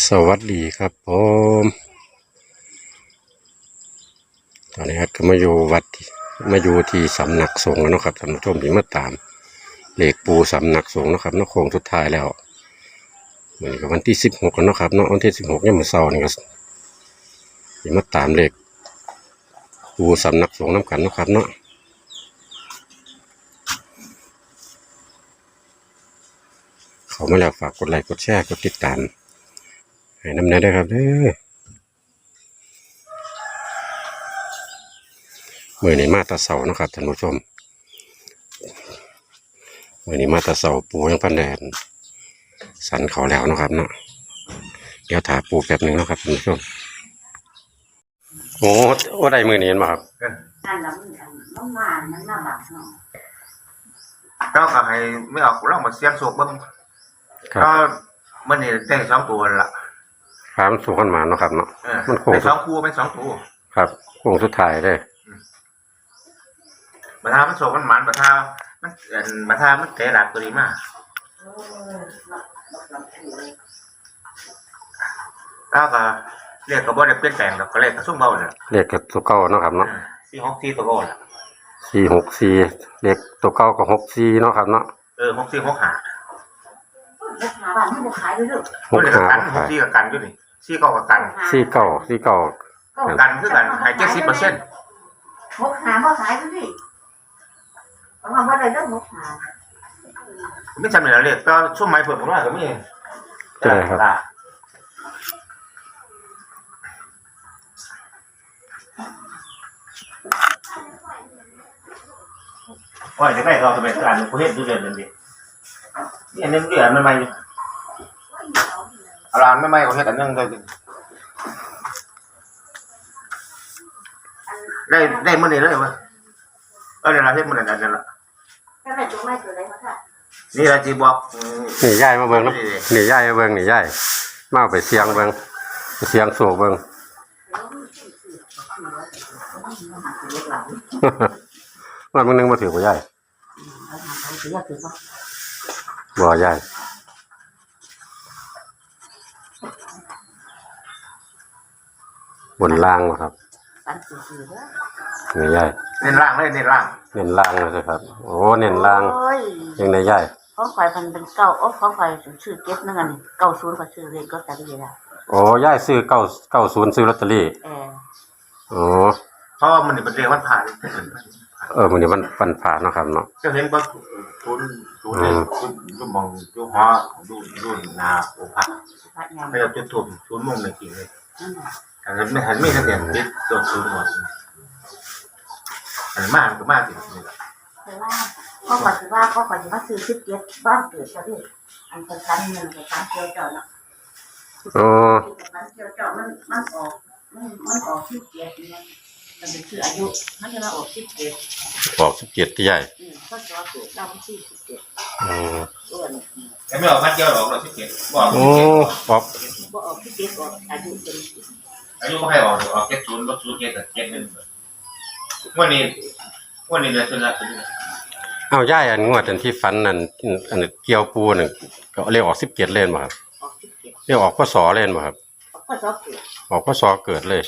สวัสดีครับผมตอนนี้ครับก็มาอยู่วัดมาอยู่ที่สำนักสงฆ์นะครับท่านผู้ชมที่มาตามเหลขปูสำนักสงฆ์นะครับนโคงสุดท้ายแล้วเหมือนกับวันที่สิบหกนะครับเนาะวันที่สิบหกเนี่ยมมื่อเช้านี่ก็ที่มาตามเหลขปูสำนักสงฆ์น้ำกันนะครับเนาะเขามาแล้วฝากกดไลค์กดแชร์กดติดตาม ให้น้ำแน่ด้วยครับเด้อมือนี้มาแตาเสาเนาะครับท่านผู้ชมมือนี้มาแตาเสาปูยังพันแดนสันเขาแล้วเนาะครับเนาะเดี๋ยวถาปูแป๊บหนึ่งเนาะครับท่านผู้ชมโอ้โอ้ได้มือนี้เห็นบ่ครับนั่นแหละมันอันมันมามันมาบักเนาะก็ก็ให้ไม่ออกลองมาเสียงโศกเบิ้งครัก็บมันนี่ได้สองตัวนั่นละ ฟ้ามันสูงขึ้นมาเนาะครับเนาะเออมันโค้งได้สองคู่เป็นสองตัวครับโค้งสุดท้ายเลยบัทามันโศกมันหมันบัทามันเอ็นบัทามันเตะหลักตัวนี้มากเออบักบักลำพูเลยแล้วก็เรียกก็บ่ได้เปลี่ยนแปลงดอกก็เรียกก็สุ่มเบาเนี่ยเลขกับตัวเก้าเนาะครับเนาะสี่หกสี่ตัวเก่าน่ะสี่หกสี่เลขตัวเก้ากับหกสี่เนาะครับเนาะเออหกสี่หกห้า ลูกค้าบ้านมันจะขายไปลูกหกมันเหลือห้ากันหกหกห้าสี่กับกันอยู่นี่สี่เก้ากับกันสี่เก้าสี่เก้ากันคือกันให้เจ็ดสิบเปอร์เซ็นต์หกหาบ่ขายไปดิเพราะว่าบ่ได้เรื่องหกหาไม่จำเลยเรียกก็ช่วงไม้เปิดผมว่าก็มีใช่ครับว่าจะได้เราจะไปอ่านประเทศดูเดือนนึงดิ นี่อันนึงเดือนไม่ไม่อารามไม่ไม่ประเทศอันนึงเลยได้ได้มื่อนี้เลยวะเออเดี๋ยวเราเฮ็ดมื่อนี้อันนั้นละก็ได้ตัวไม่ตัวใดมาค่ะนี่เราจีบอกหนีย่ายมาเบิ่งเนาะหนีย่ายมาเบิ่งหนีย่ายมาเอาไปเสียงเบิ่งไปเสียงโศกเบิ่งมันมึงนึงมาถือบ่ย่าย เอาหาเขาถือว่าถือว่าบ่ย่ายบนล่างบ่ครับสันถือถือว่าหนีย่ายเน้นร่างเลยเน้นร่างเน้นล่างเลยสิครับ โอ้เน้นล่างโอ้ยยังไงย่ายของข่อยมันเป็นเก้าโอ้ของข่อยชื่อเก็บนึงอันเก้าศูนย์ก็ชื่อเลขก็แต่ก็ได้โอ้ย่ายซื้อเก้าเก้าศูนย์ซื้อลอตเตอรี่เออโอ้เพราะว่ามันเป็นเรียกวันผ่าน เออมันนี่มันฟันผ่านเนาะครับเนาะจะเห็นว่าทุนทุนเนี่ยทุนทุนมองดูฮอดูดูนาโอพักพัดงานไม่เราจุดทุ่มทุนมุ่งในกิ่งเลยนั่นน่ะอันนั้นไม่หันไม่ทะเบียนติดตัวทุนหมดอันมากก็มากสินี่แหละแต่ว่าเขาขอถือว่าเขาขอถือว่าซื้อสิบเจ็ดบ้านเกิดก็ได้อันเป็นการเงินเป็นการเกี่ยวเจาะเนาะโอ้การเกี่ยวเจาะมันมันออกมันมันออกสิบเจ็ดเนี่ย มันเป็นคืออายุมันจะมาออกสิบเจ็ดออกสิบเจ็ดที่ย่ายอืมก็จะเกิดเราสี่สิบเจ็ดโอ้ส่วนแต่ไม่ออกพัดเดียวหรอกเราที่เก็บบอกโอ้ออกบ่ออกสิบเจ็ดออกอายุเป็นอายุไม่ให้ออกออกเก็บศูนย์ลดศูนย์เก็บแต่เก็บหนึ่งวันนี้วันนี้เดือนตุลาคมเอาย่ายอันงวดอันที่ฟันนั่นอันนั้นเกี่ยวปูนั่นก็เรียกออกสิบเจ็ดเล่นบ่ครับออกสิบเจ็ดเรียกออกพศเล่นบ่ครับออกก็จะเกิดออกพศเกิดเลย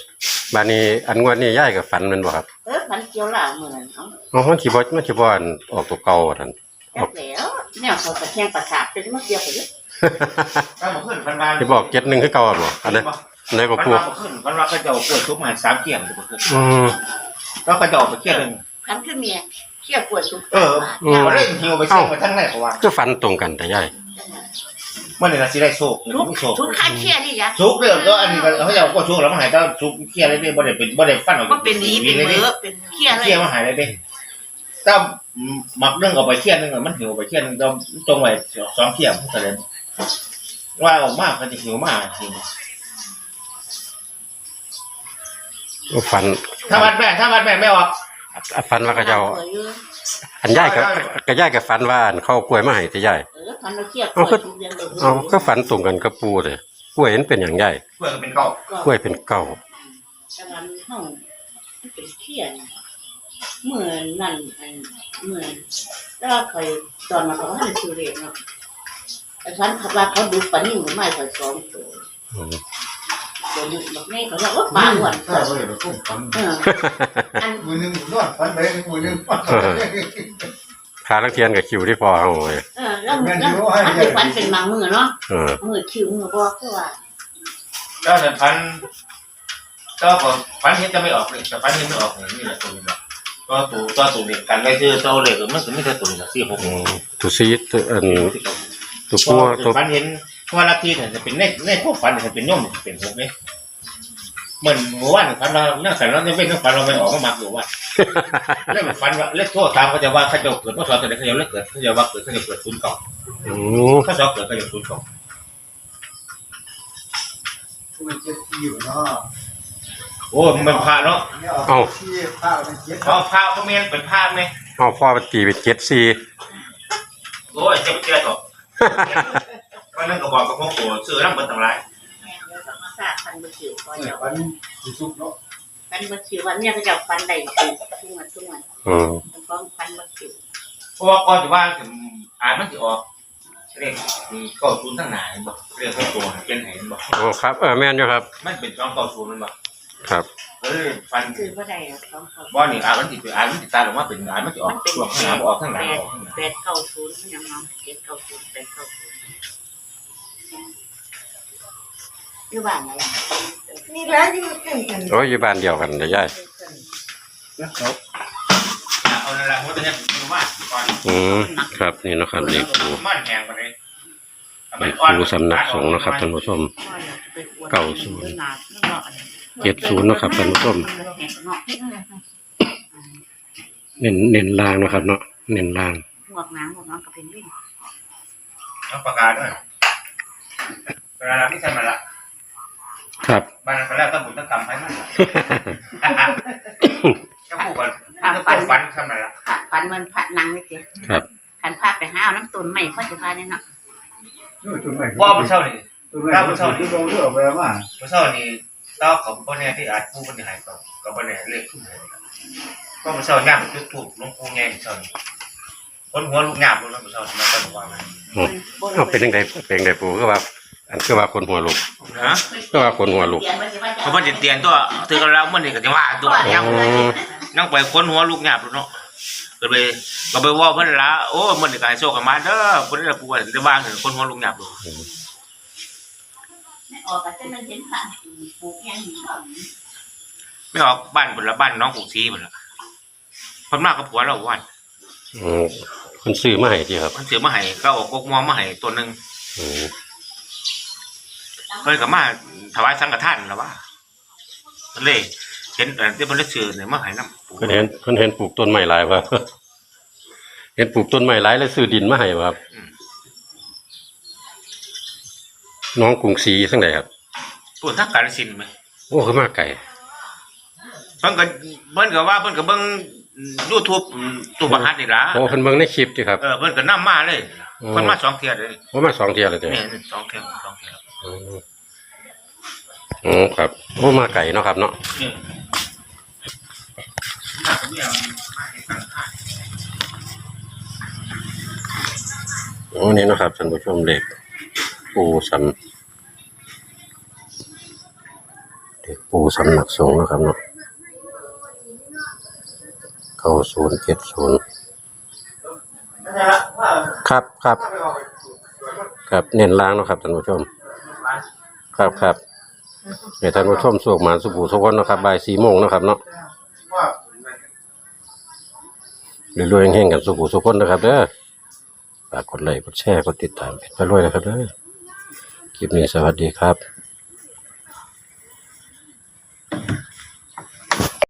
บานี้อันงวดนี้ย่ายกับฟันแมันบ่ครับเออมันเกี่ยวหล่าเหมือนเนาะอ๋อมันสิบ่มันสิบ่อันออกตัวเก่าท่านแล้วแล้วเนี่ยเขาตะแคงประสาทเป็นมาเกี่ยวกันเลยถ้ามาขึ้นพันบาที่บอกเจ็ดหนึ่งคือเก่าบ่อันนั้นอันไหนก็พันปูบาขึ้นพันบาก็จะเอาปวดทุกมาสามเกี่ยงจะมาขึ้นอืม แล้วก็จะออกไปเกี่ยงหนึ่งทำขึ้นเมียเกี่ยวปวดสุดเอออืม เอาเล่นหิวไปเชี่ยงไปทั้งแรกว่า ก็ฟันตรงกันแต่ย่าย เมื่อไหร่เราจะได้โชคหรือทุกไม่โชคทุกขั้นเชี่ยนี่ยะชุกเรื่องก็อันนี้ก็เขาจะเอาก็ชุกแล้วมันหายก็ชุกเครียดเลยดิบ่ได้เป็นบ่ได้ฟันออกก็เป็นนี้เป็นเบอเป็นเชี่ยเลเครียดยมันหายเลยดิถ้าหมักเรื่องออกไปเครียดนึงอะมันหิวไปเครียดนึงต้องตรงไว้สองเครียดมันก็เลยว่าออกมากมันจะหิวมากหิวก็ฟัน ถ้าวัดแม่ถ้าวัดแม่ไม่ออกฟันว่าก็จะเอาอันย่ายก็ก็ย่ายก็ฟันว่าอันเข้ากล้วยมาให้แต่ย่าย เออพันเราเชี่ยปวดทุกเดือนเลยเอาก็ฝันตรงกันกับปูเลยกล้วยนั้นเป็นอย่างใหญ่เพื่อนเป็นเก่ากล้วยเป็นเก่าแต่มันเฮาเป็นเชี่ยเหมือนนั่นเหมือนถ้าเคยตอนมาเขาให้ซื้อเลขเนาะแต่ฉันขับว่าเขาดูปนิ่งไม่ค่อยสองตัวออืม เดี๋ยวแบบนี้เขาเรียกว่าปลาอ้วนถ้าเราเราต้องฟันเอออันมือหนึ่งนวดฟันไปมือหนึ่งฟันพาลักเทียนกับคิวที่พอเอาไว้เออแล้วแล้วอันเป็นฟันเป็นบางมือเนาะเออมือคิวมือบอกคือว่าก็แต่ฟันก็ก่อนฟันเห็นจะไม่ออกเลยแต่ฟันเห็นไม่ออกเลยนี่แหละตัวนี้แหละก็ตัวตัวตัวเด็กกันได้คือตัวเล็กมันก็ไม่ใช่ตัวนี้นะสี่หกอืมตัวซีตัวอันตัวตัปัววตัวฟันเห็น ว่าลัทธิเนี่ยจะเป็นในในพวกฟันเนี่ยจะเป็นย่อมเป็นหกเนี่ยเหมือนเมื่อวานฟันเรานั่งสันเราจะเป็นฟันเราไม่ออกก็มักอยู่ว่าเรื่องฟันว่าเล็กโทษทางเขาจะว่าเขาจะเกิดเมื่อสอนแต่เขาจะเล็กเกิดเขาจะว่าเกิดเขาจะเกิดศูนย์เก่าอืมเขจะเกิดเขาจะศูนย์เก่ามันเจ็บอยู่เนาะโอ้มันพาเนาะที่ผ้ามันเจ็บเอาผ้าเขาเมียนเป็นผ้าไหมเอาพ่อไปตีเป็นเจ็ดซีโอ้ยเจ็บเจ็บต่อ นนั้นก็บอกกับพ่อโขซื้อน้ำมันต่างไรแม่เดี๋ยวต้องมาสาดฟันบะคิวก่อนเนี่ยเดี๋ยวฟันสุกเนาะฟันบะคิววันเนี้ยก็จะฟันได้ทุกทุกวันทุกวันอืมมันต้องฟันบะคิวเพราะว่าก่อนจะว่าถึงอ่านมันจะออกเรียกเก้าศูนย์ทั้งหนาเห็นบ่เรียกเขาตัวเป็นไหนเห็นบ่โอ้ครับเออแม่นอยู่ครับ มันเป็นสองเก้าศูนย์มันบ่ครับ เอ้ยฟันคือว่าได้อะต้องเขาบ่นี่อ่านมันติดอ่านมันติดตาออกมาเป็นอ่านมันจะออกช่วงข้างหน้าบ่ออกข้างหลังออกข้างหลังแปดเก้าศูนย์ยังน้องเจ็ดเก้าศูนย์แปดเก้าศูนย์ อยู่บ้านอะไรนี่แล้วที่มันเป็นกันโอ้ยอยู่บ้านเดียวกันเดี๋ยวย่ายแล้วเขาเอานั่นแหละเพราะฉะนั้นมันว่าก่อนอืมครับนี่เนาะครับเลขปูมันแห้งกว่านี้เลขปูสำนักสงฆ์เนาะครับท่านผู้ชม เก้าศูนย์ เจ็ดศูนย์เนาะครับท่านผู้ชมเน้นเน้นล่างเนาะครับเนาะเน้นล่าง หมวกหนังหมวกน้องกับเพนกวิน เอาปากกาด้วย เวลาที่ใช่มาละครับบ้านก็แล้วต้องบุญต้องกรรมให้มันก็พูดกันต้องฟันทำไมล่ะผัดฟันมันผัดหนังนี่เจ๊ครับขันผ้าไปห้าวน้ำตุนใหม่พ่อจะพาเนี่ยเนาะตัวไหนว่ามันเช่านี่ตัวไหนที่ลงเรือไปว่ามันเช่านี่ต้อของพ่อเนี่ยที่อาจผู้คนหายต่อกับพ่อเนี่ยเรียกผู้ใหญ่ก็มันเช่าย่างจุดถูกลงปูแง่เช่านี่ คนหัวลูกหยาบลูกแล้วมันเช่ามันก็บอกว่ามันเอาเป็นยังไงเป็นยังไงปูก็ว่า อันคือว่าคนหัวลุกฮะก็ว่าคนหัวลุกเพราะมันจะเตียนตัวถือกันแล้วมันนี่ก็จะว่าตัวยังอืมนั่งไปคนหัวลูกหยาบเนาะก็เลยก็ไปว่าเพิ่นละโอ้มันนี่ก็ให้โชคกันมาเด้อเพิ่นละปูว่าจะว่างคนหัวลูกหยาบออกกันจะมันเห็นผ่านปลูกยังหนีก่อนไม่ออกบ้านเพิ่นละบ้านน้องผูกซีเพิ่นละเพิ่นมากับผัวเราวันอืม คนซื้อมาให้ที่ครับมันเสือมาให้ก็เอากกมอมาให้ตัวหนึงอืมเพิ่นก็มาถวายสังฆทานแล้วว่าเพิ่นเลยเห็นอันที่เพิ่นเลยชื่อเนี่ยมาให้นำปู่เพิ่นเห็นเพิ่นเห็นปลูกต้นไม้หลายว่าเห็นปลูกต้นไม้หลายแล้วซื้อดินมาให้ว่าครับ น้องกรุงศรีทั้งใดครับ ปู่ทักกาลสินธุ์ไหม โอ้คือมาไก่เพิ่นก็เพิ่นก็ว่าเพิ่นก็เบิ่ง YouTube ตู้ประหัดนี่ล่ะโอ้เพิ่นเบิ่งในคลิปที่ครับ เออเพิ่นก็นํมาเลยอืม เพิ่นมาสองเที่ยเลยว่ามาสองเที่ยแล้วจ้ะนี่สองเที่ยสองเที่ยอืมอ๋อครับโอ้มาไก่เนาะครับเนาะนี่น่าจะมีอะไรมาให้สังฆทานโอ้นี่เนาะครับท่านผู้ชมเลขปูสำเลขปูสำนักสงฆ์เนาะครับเนาะ เก้าศูนย์เจ็ดศูนย์ครับครับครับเน้นล้างเนาะครับท่านผู้ชม ครับครับให้ท่านผู้ชมสวกหมานสุภูสุกนนะครับบ่ายสี่โมงนะครับเนาะรวยๆแห้งๆกันสุภูสุกนนะครับเด้อฝากกดไลค์กดแชร์กดติดตามเพจไปรวยนะครับเด้อคลิปนี้สวัสดีครับ